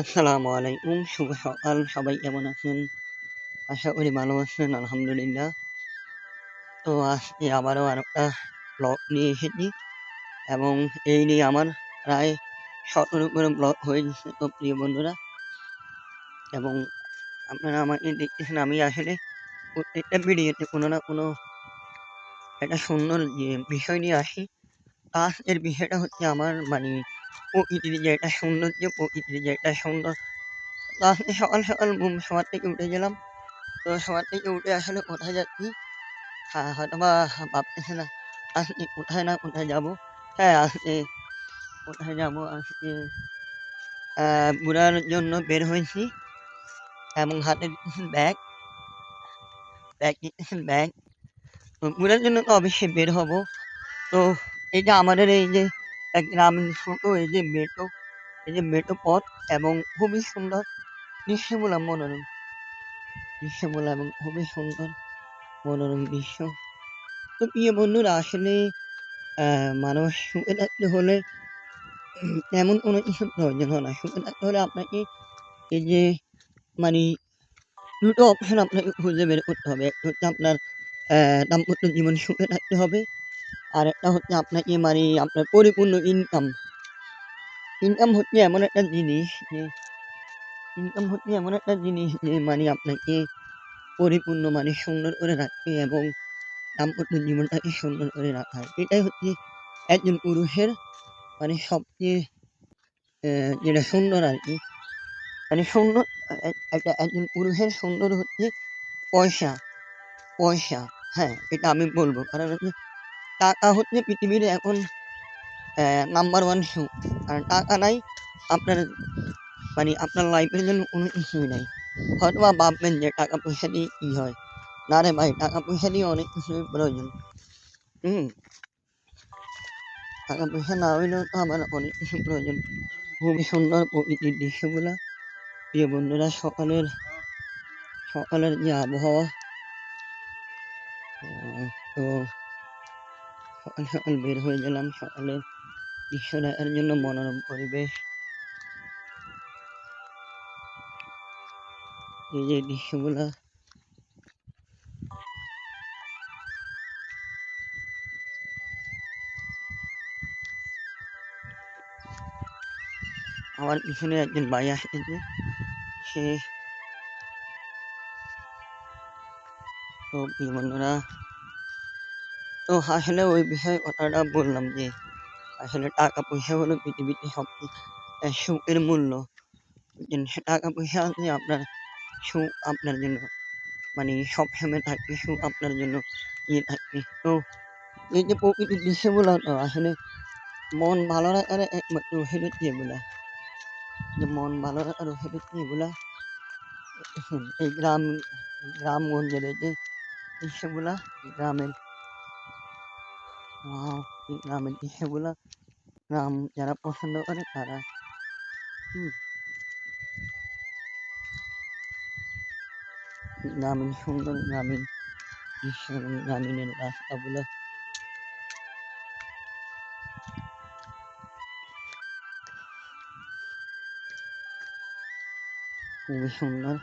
আসসালামু আলাইকুম, শুভ সকাল, সবাই কেমন আছেন? আশা করি ভালো আছেন, আলহামদুলিল্লাহ। তো আজকে আবারও আর একটা ব্লগ নিয়ে এসেছি এবং এই নিয়ে আমার প্রায় শতর উপরে ব্লগ হয়ে গেছে তো প্রিয় বন্ধুরা। এবং আপনারা আমাকে দেখতেছেন, আমি আসলে প্রত্যেকটা ভিডিওতে কোনো না কোনো একটা সুন্দর বিষয় নিয়ে আসি। তার এর বিষয়টা হচ্ছে আমার মানে প্রকৃতির যে সকাল সকাল শোয়ার থেকে তো শোয়ার থেকে উঠে আসলে কোথায় যাচ্ছি হ্যাঁ হয়তো বা ভাবতেছে না আজকে কোথায় না কোথায় যাব হ্যাঁ আজকে কোথায় যাব আজকে জন্য বের হয়েছি এবং হাতে ব্যাগ ব্যাগ ব্যাগ ঘোরার জন্য তো অবশ্যই বের হব তো এই যে আমাদের এই যে এক গ্রামীণ ছোট এই যে মেট্রো এই যে মেট্রো পথ এবং খুবই সুন্দর দৃশ্যগুলো মনোরম। দৃশ্যগুলো এবং খুবই সুন্দর, মনোরম দৃশ্য। তো প্রিয় বন্ধুরা, আসলে মানুষ সুখে থাকতে হলে এমন কোনো কিছু প্রয়োজন হয় না। সুখে থাকতে হলে আপনাকে এই যে মানে দুটো অপশন আপনাকে খুঁজে বের করতে হবে। একটা হচ্ছে আপনার দাম্পত্য জীবন সুখে থাকতে হবে। আর একটা হচ্ছে আপনাকে মানে আপনার পরিপূর্ণ ইনকাম ইনকাম হচ্ছে এমন একটা জিনিস যে ইনকাম হচ্ছে এমন একটা জিনিস যে মানে আপনাকে পরিপূর্ণ মানে সুন্দর করে রাখবে এবং দাম্পত্য জীবনটাকে সুন্দর করে রাখা। এটাই হচ্ছে একজন পুরুষের মানে সবচেয়ে যেটা সুন্দর আর কি। মানে সুন্দর একটা একজন পুরুষের সুন্দর হচ্ছে পয়সা। পয়সা হ্যাঁ এটা আমি বলব। কারণ হচ্ছে টাকা হচ্ছে পৃথিবীর এখন নাম্বার ওয়ান সুখ কারণ টাকা নাই, আপনার মানে আপনার লাইফের জন্য কোনো কিছুই নাই। হয়তো বা ভাববেন যে টাকা পয়সা দিয়ে কী হয়। না রে ভাই, টাকা পয়সা দিয়ে অনেক কিছুই প্রয়োজন। হুম। টাকা পয়সা না হইলেও তো আমার অনেক কিছু প্রয়োজন। খুবই সুন্দর প্রকৃতির দৃশ্যগুলো, প্রিয় বন্ধুরা, সকালের সকালের যে আবহাওয়া তো সকাল সকাল বের হয়ে গেলাম সকালের দৃশ্য দেখার জন্য মনোরম পরিবেশ এই যে দৃশ্যগুলা আমার পিছনে একজন ভাই আসতেছে সে তো প্রিয় বন্ধুরা তো আসলে ওই বিষয়ে কথাটা বললাম যে আসলে টাকা পয়সা হলো পৃথিবীতে সব সুখের মূল্য। টাকা পয়সা আছে, আপনার সুখ আপনার জন্য মানে সব সময় থাকবে, সুখ আপনার জন্য ইয়ে থাকবে। তো এই যে প্রকৃতির দৃশ্যগুলো, তো আসলে মন ভালো রাখার একমাত্র হচ্ছে এগুলা? যে মন ভালো রাখার হচ্ছে এগুলা? এই গ্রাম গ্রামগঞ্জের এই যে দৃশ্যগুলা, গ্রামের wow, এই গ্রামের দৃশ্যগুলা গ্রাম যারা পছন্দ করে তারা হুম, গ্রামীণ সুন্দর গ্রামীণ দৃশ্য এবং গ্রামীণের রাস্তাগুলো খুবই সুন্দর